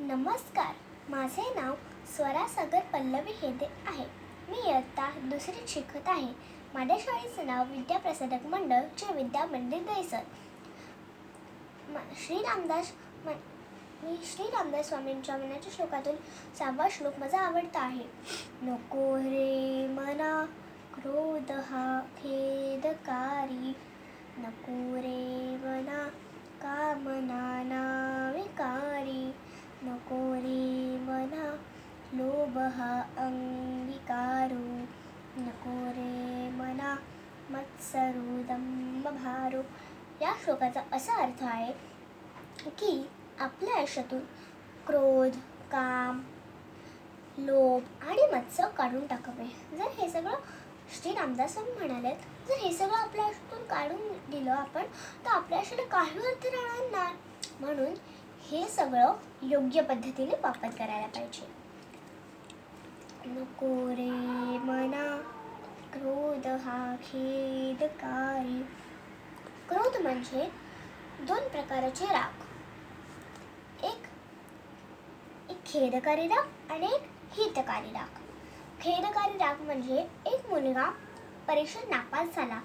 नमस्कार. माझे नाव स्वरा सागर पल्लवी हेदे आहे. मी इयत्ता दुसरीत शिकत आहे. माझ्या शाळेचं नाव विद्याप्रसारक मंडळ जे विद्या मंदिर दैसर. म- श्री रामदास म- मी श्री रामदास स्वामींच्या मनाच्या श्लोकातून सहावा श्लोक माझा आवडता आहे. नको रे मना क्रोध हा खेदकारी नको रे मना कामना ना हा अंगिकारू नको रे मना मत्सरू दंभ भारू या श्लोकाचा असा अर्थ आहे की आपल्या आयुष्यातून क्रोध काम लोभ आणि मत्स्य काढून टाकावे. जर हे सगळं श्री रामदास म्हणाले जर हे सगळं आपल्या आयुष्यातून काढून दिलं आपण तर आपल्या आयुष्याला काही अर्थ राहणार? नाही म्हणून हे सगळं योग्य पद्धतीने वापर करायला पाहिजे. नको रे मना क्रोध हा खेदकारी क्रोध म्हणजे दोन प्रकारचे राग. एक एक खेदकारी राग आणि एक हितकारी राग. खेदकारी राग म्हणजे एक मुलगा परीक्षेत नापास झाला.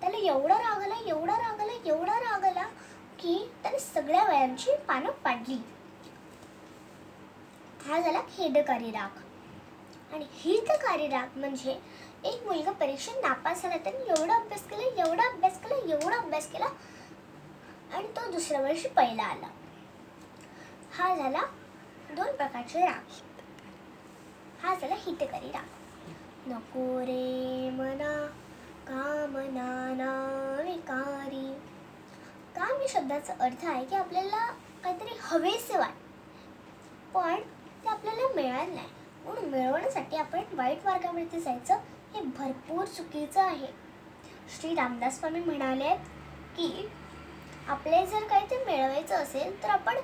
त्याला एवढा राग आला एवढा राग आला एवढा राग आला की त्याने सगळ्या वयांची पानं पाडली. हा झाला खेदकारी राग. आणि हितकारी राग म्हणजे एक मुलगा परीक्षेत नापास झाला त्याने एवढा अभ्यास केला एवढा अभ्यास केला एवढा अभ्यास केला आणि तो दुसऱ्या वर्षी पहिला आला. हा झाला दोन प्रकारचे राग. हा झाला हितकारी राग नको रे मना कामना ना विकारी. काम या शब्दाचा अर्थ आहे की आपल्याला काहीतरी हवेसे वाट पण ते आपल्याला मिळालं नाही. म्हणून मिळवण्यासाठी आपण वाईट मार्गावरती जायचं हे भरपूर चुकीचं आहे. श्री रामदास स्वामी म्हणाले की आपले जर काही ते मिळवायचं असेल तर आपण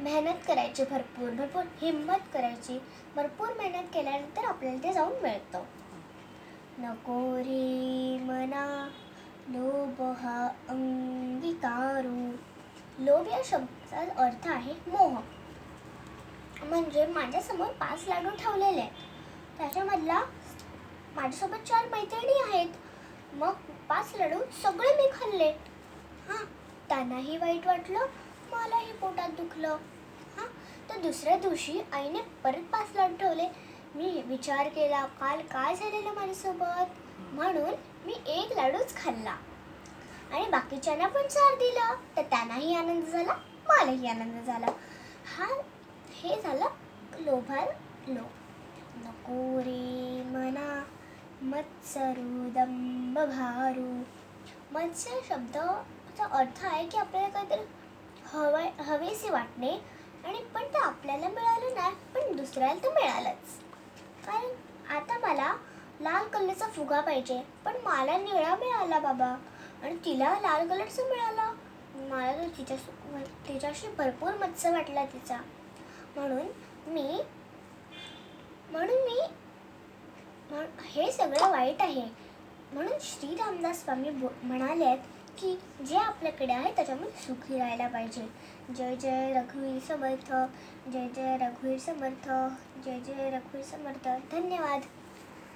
मेहनत करायची भरपूर भरपूर हिंमत करायची. भरपूर मेहनत केल्यानंतर आपल्याला ते जाऊन मिळतं. नको रे मना लोभ हा अंगीकारू. लोभ या शब्दाचा अर्थ आहे मोह. म्हणजे माझ्यासमोर पाच लाडू ठेवलेले आहेत. त्याच्यामधला माझ्यासोबत चार मैत्रिणी आहेत. मग पाच लाडू सगळे मी खाल्ले. हां त्यांनाही वाईट वाटलं मलाही पोटात दुखलं. हां तर दुसऱ्या दिवशी आईने परत पाच लाडू ठेवले. मी विचार केला काल काय झालेलं माझ्यासोबत? म्हणून मी एक लाडूच खाल्ला. आणि बाकीच्यांना पण चार दिला. तर त्यांनाही आनंद झाला मलाही आनंद झाला. हा हे झालं ग्लोबल ग्लो नको रे मना मत्सरू दंब भारू मत्सर शब्दाचा अर्थ आहे की आपल्याला काहीतरी हवा हवेसे वाटणे आणि पण ते आपल्याला मिळालं नाही पण दुसऱ्याला तर मिळालंच. कारण आता मला लाल कलरचा फुगा पाहिजे पण मला निळा मिळाला बाबा. आणि तिला लाल कलरचा मिळाला. मला तर तिच्या तिच्याशी भरपूर मत्स्य वाटला तिचा. म्हणून मी म्हणून मी हे सगळं वाईट आहे. म्हणून श्री रामदास स्वामी बो म्हणाले आहेत की जे आपल्याकडे आहे त्याच्यामध्ये सुखी राहायला पाहिजे. जय जय रघुवीर समर्थ जय जय रघुवीर समर्थ जय जय रघुवीर समर्थ. धन्यवाद.